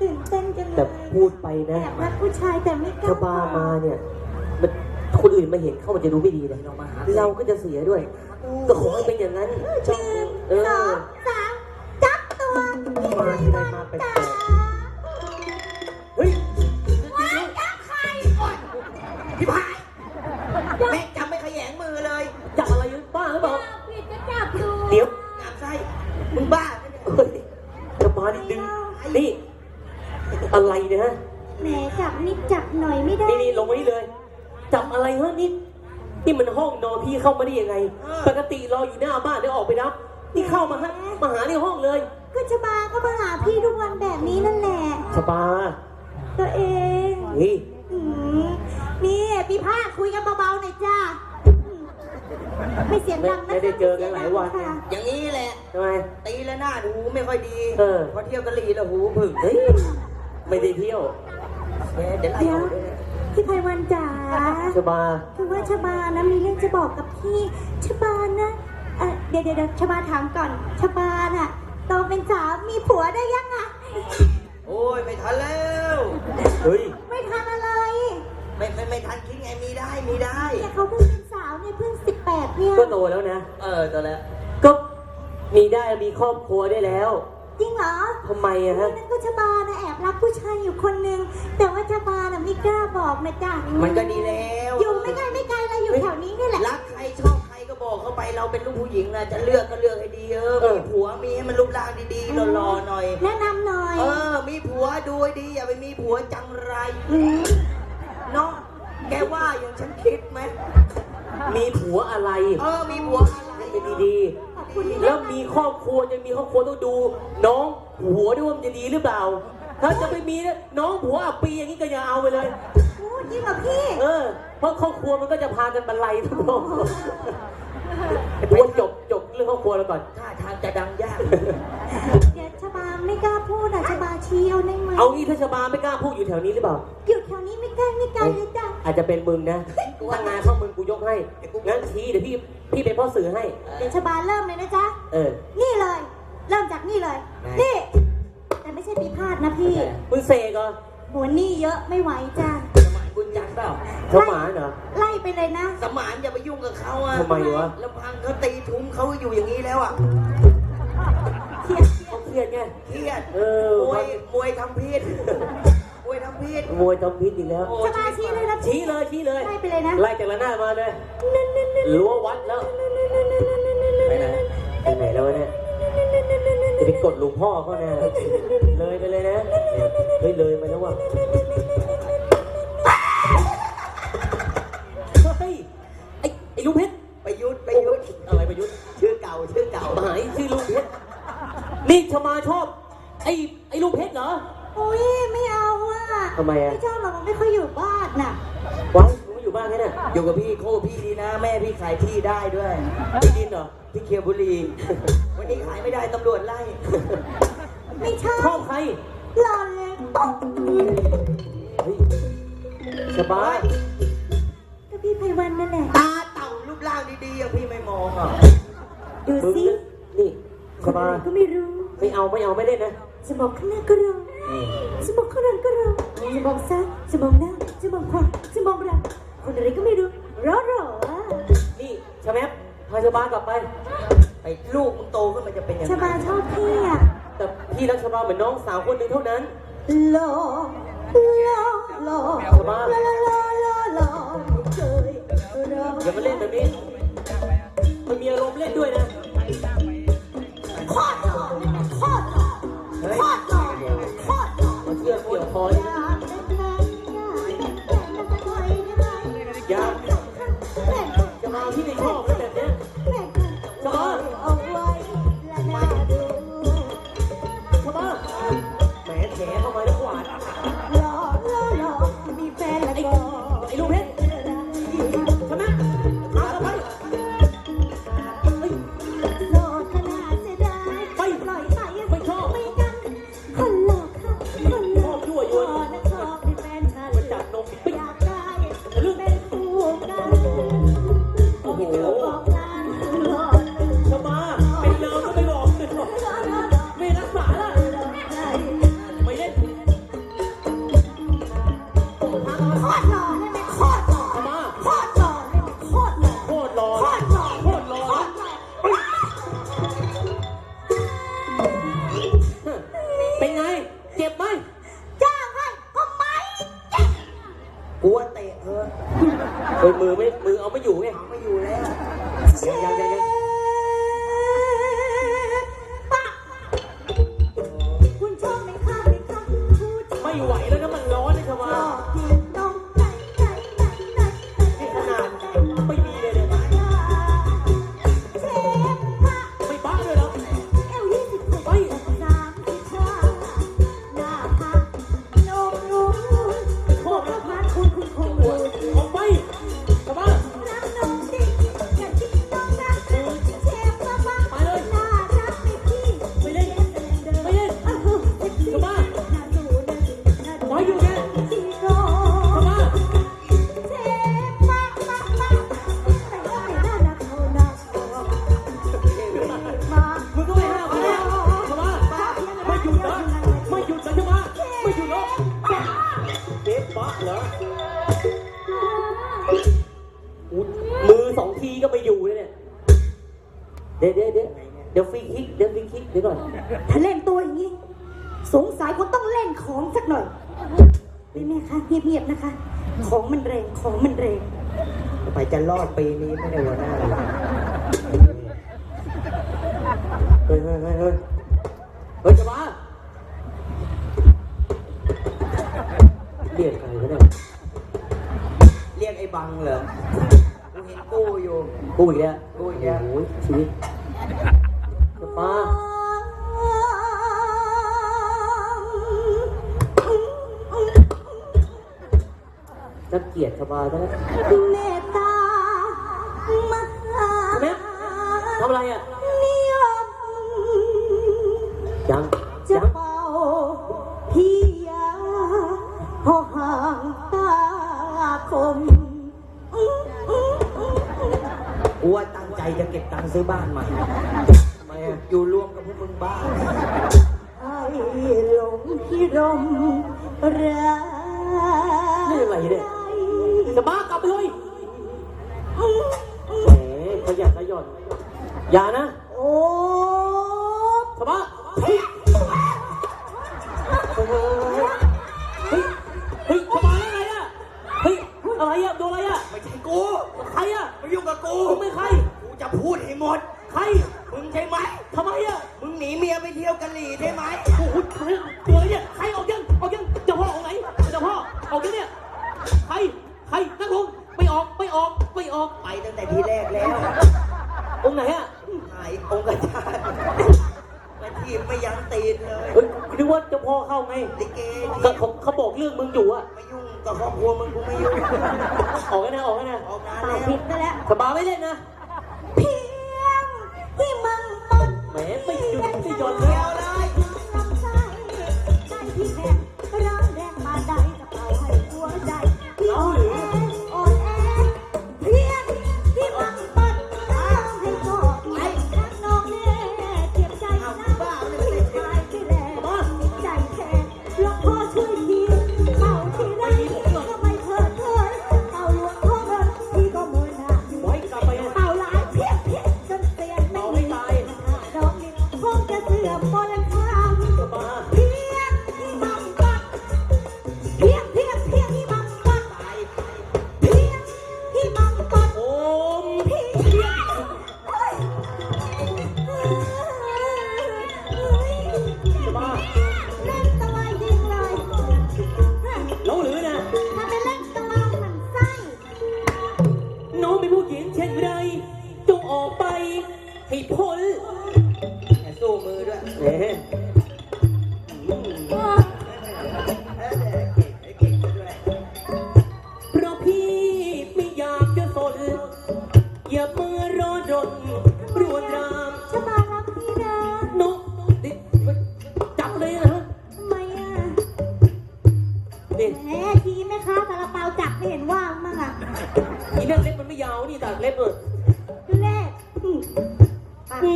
ตื่นเต้นจังเลยแต่พูดไปแอนะบรักผู้ชายแต่ไม่กล้าชาบามาเนี่ยมันคนอื่นมาเห็นเข้ามันจะดูไม่ดีเลยเราก็จะเสียด้วย ก็ขอให้เป็นอย่างนั้นหนึ่งเอสอองสามจับตัวมาทีไรมาแปลจ๋า อะไรเนี่ยฮะ แหมจับนิดจับหน่อยไม่ได้ นี่นี่ลงไว้นี่เลย จับอะไรฮะนี่ นี่มันห้องนอนพี่เข้ามาได้ยังไง ปกติรออยู่หน้าบ้านเดี๋ยวออกไปรับ นี่เข้ามาฮะมาหาในห้องเลยก็ชบาก็มาหาพี่ทุกวันแบบนี้นั่นแหละสบาตัวเองนี่ อืมนี่พี่ภาคคุยกันเบาๆหน่อยจ้าไม่เสียงไม่ดังนะไม่ได้เจอกันหลายวันไงค่ะอย่างนี้แหละ ทำไม ตีแล้วหน้าหูไม่ค่อยดีเออ พอเที่ยวกะหรี่แล้วหูผึ่งเฮ้ย ไม่ได้เที่ยวแหมเดี๋ยวไล่เดี๋ยวเอาด้วยนะพี่ไพวันจ๋าสบา คือว่าชบานะมีเรื่องจะบอกกับพี่ชบานะเอ่อเดี๋ยวเดี๋ยวเดี๋ยวชบาถามก่อนชบาน่ะโตเป็นสาวมีผัวได้ยังอะโอ้ย ไม่ทันแล้ว เฮ้ย ไม่ทันอะไรไม่ไม่ไม่ทันคิดไงมีได้มีได้ เนี่ยเขาเพิ่งเป็นสาวเนี่ยเพิ่งสิบแปดเนี่ยก็โตแล้วนะ เออตัวแล้ว ก็มีได้มีครอบครัวได้แล้ว จริงเหรอทำไมอะฮะ นั่นก็ชบานะแอบรักผู้ชายอยู่คนนึง แต่ว่าชบาน่ะไม่กล้าบอกนะจ๊ะมันก็ดีแล้วอยู่ไม่ไกลไม่ไกลเลยอยู่แถวนี้นี่แหละ รักใครชอบใครก็บอกเข้าไปเราเป็นลูกผู้หญิงนะจะเลือกก็เลือกให้ดีเออเออ มีผัวมีให้มันรูปร่างดีๆหล่อๆหน่อย แนะนำหน่อย เออ มีผัวดูให้ดีอย่าไปมีผัวจังไรมเนาะแกว่าอย่างฉันคิดไหมมีผัวอะไรเออมีผัวอะไรเป็นดีขอบ คุณที่ๆแล้วมีครอบครัวจะมีครอบครัวต้องดู น้องผัวด้วยว่ามันจะดีหรือเปล่า ถ้าจะไม่มีนะน้องผัวอับปีอย่างนี้ก็อย่าเอาไปเลย พูดจริงเหรอพี่ เออ เพราะครอบครัวมันก็จะพากันบรรลัยทุกคนควรจบจบเรื่องครอบครัวแล้วก่อน ท่าทางจะดังยาก เดี๋ยวชบาไม่กล้าพูดอะชบาชี้เอาได้ไหมเอางี้ถ้าชบาไม่กล้าพูดอยู่แถวนี้หรือเปล่า อยู่แถ วนี้ไม่ไกลไม่ไกลเลยจ้ะอาจจะเป็นมึงนะถ้างานเข้ามึงกูยกให้ งั้นชี้เดี๋ยวพี่พี่เป็นพ่อสื่อให้ เดี๋ยวชบาเริ่มเลยนะจ๊ะ เออ นี่เลย เริ่มจากนี่เลย นี่ แต่ไม่ใช่ปีพาดนะพี่ มึงเสกเหรอหัวนี่เยอะไม่ไหวจ้ะสมานบุญจันทร์เปล่าเขาหมาเหรอ ไล่ไปเลยนะ สมานอย่าไปยุ่งกับเขาอะทำไมวะลำพังเขาตีทุ้มเขาอยู่อย่างนี้แล้วอะเครียดเขาเครียดไงเครียด เออ มวย มวยทำพิษม วยทำพิษมวยทำพิษอีกแล้วโอ้ชบาชี้เลยนะชี้เลยชี้เลยไล่ไปเลยนะไล่จากละหน้าดมาเลยรั้ววัดแล้วไปไหนไปไหนแล้ววะเนี่ยจะไปกดหลวงพ่อเขาแน่เลยไปเลยนะเฮ้ยเลยมาแล้วว่ะเฮ้ยไอ้ไอ้ลุงเพชรประยุทธ์ประยุทธ์อะไรประยุทธ์ชื่อเก่าชื่อเก่าหมายชื่อลุงเพชรนี่ชมาชอบไอ้ไอ้ลุงเพชรเหรอโอ้ยไม่เอาอะ ทำไมอะไม่ชอบหรอกมันไม่ค่อยอยู่บ้านน่ะว้ายมึงไม่อยู่บ้านแค่น่ะอยู่กับพี่โคพี่ดีนะ แม่พี่ขายที่ได้ด้วยที่ดินเหรอที่เคียวบุรี วันนี้ขายไม่ได้ตำรวจไล่ไม่ชอชอบบใครหล่อนเลยป๊อกเฮ้ยสบายก็พี่ไพวันนั่นแหละ ตาเต่ารูปร่างดีๆอย่างพี่ไม่มองอะดูมึงสินะนี่คสนบาอะยไรก็ไม่รู้ ไม่เอาไม่เอาไม่เล่นนะ จะบอกข้างหน้าก็เรา จะบอกข้างหลังก็เราจะบอกซ้ายจะบอกหน้าจะบอกขวาจะบอกหลังคนอะไรก็ไม่รู้รอรออะนี่ชาแมปพาชบากลับไปไอ้ลูกมึงโตขึ้นมันจะเป็นยังไงชาบาชอบพี่อะแต่พี่รักชบาเหมือนน้องสาวคนหนึ่งเท่านั้น หล่อหล่อหล่อชบาหล่อหล่อหล่อหล่อเคยรออย่ามาเล่นแบบนี้มันมีอารมณ์เล่นด้วยนะโคตรหล่อโค มือสองทีก็ไม่อยู่เลยเนี่ย เดี๋ยวเดี๋ยวเดี๋ยวเดี๋ยวฟรีคิกเดี๋ยวฟรีคิกเดี๋ยวก่อนถ้าเล่นตัวอย่างนี้ สงสัยคุณต้องเล่นของสักหน่อยนี่แม่คะเงียบๆนะคะ ของมันแรงของมันแรงไปจะรอดปีนี้ไม่ได้หัวหน้าเลยเฮ้ยเฮ้ยเฮ้ยเฮ้ยเฮ้ยจะมา บังเหรอกูเห็นกูอยู่กูอีกแล้วกูอีกแล้วโอ้ยชีวิตจะมาจะเกลียดชาวบ้านแล้วเมตตามหาแม่ทำอะไรอะ รักนี่อะไรเนี่ยจะมากลับไปเลยแหมขยันขย่อนอย่านะโอ้ชาวบ้านเฮ้ยเฮ้ยเฮ้ยเฮ้ยชาวบ้านอะไรอะเฮ้ยอะไรอะโดนอะไรอะไม่ใช่กูใครอะไม่ยุ่งกับกูมึงเป็นใครกูจะพูดให้หมดใครมึงใช่ไหมทำไมอะมึงหนีเมียไปเที่ยวกะหรี่ใช่ไหมโอ้โหตัวเนี่ยใครออก ไม่ออกไปตั้งแต่ทีแรกแล้ว องค์ไหนอะหายองค์กระชาติมาทีบไม่ยั้งตีนเลยเฮ้ยนึกว่าเจ้าพ่อเข้าไงลิเกก็เขาเขาบอกเรื่องมึงอยู่อะไม่ยุ่งกับครอบครัวมึงกูไม่ยุ่ง ออกกันนะออกกันนะออกงานตาแล้ยวผิดไปแล้ว สบายไม่เล่นนะ เพียงที่มังต้นแหมไม่หยุดไม่หย่อนเลเดียยวเลย ลำไส้ใจที่แข็ง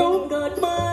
น้องเกิดมา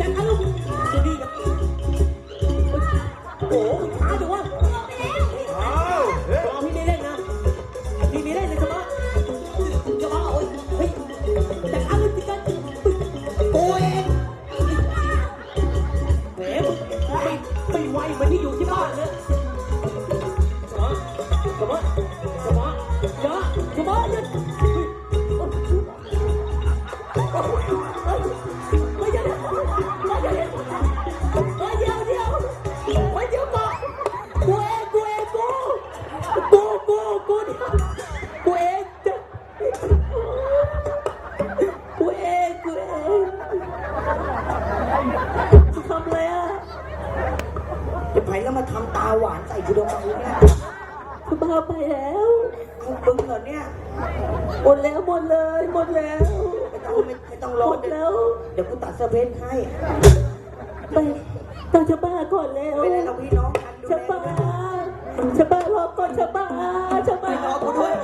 จะทะลุจะดีกัโอ้ จะไปแล้วมาทำตาหวานใส่กูทำไมเนี่ยคุณบ้าไปแล้วกูบึ้งเหรอเนี่ยหมดแล้วหมดเลยหมดแล้วไม่ต้องไม่ต้องรอหมดแล้วเดี๋ยวคุณตัดเซเว่นให้ ไปตัาชะบ้าก่อนแล้วไม่ได้เราพี่น้องกันดูชะแลบ้าชะบ้ารอก่อนชะบ้าชะบ้ารองกูด้วย